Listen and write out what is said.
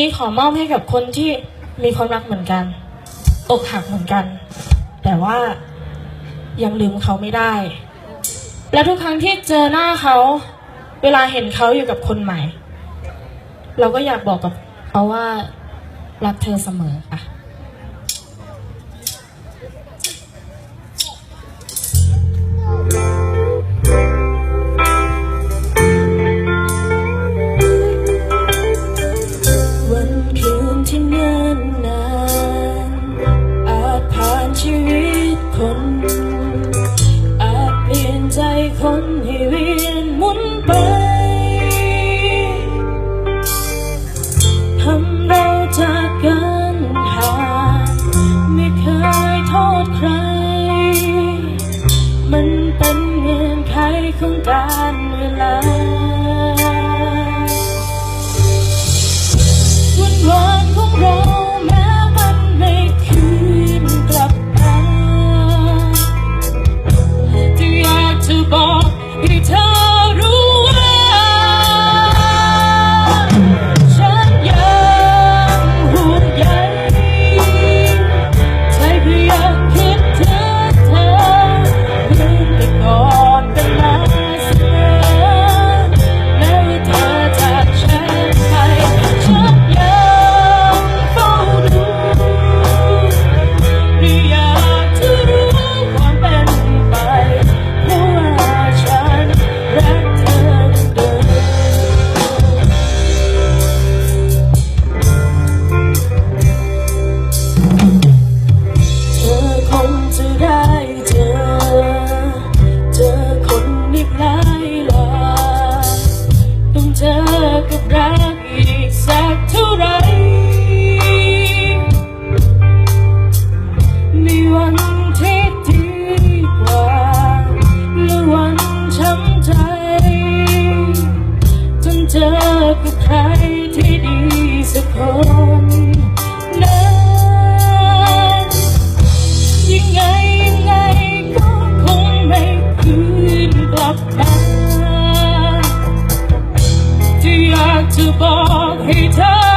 นี้ขอมอบให้กับคนที่มีความรักเหมือนกันอกหักเหมือนกัน แต่ว่ายังลืมเขาไม่ได้ และทุกครั้งที่เจอหน้าเขา เวลาเห็นเขาอยู่กับคนใหม่ เราก็อยากบอกกับเขาว่ารักเธอเสมอค่ะ ใจคนให้เวียนหมุนไปทำเราจากกันห่างไม่เคยโทษใคร มันเป็นเงื่อนไขของก right. to all haters.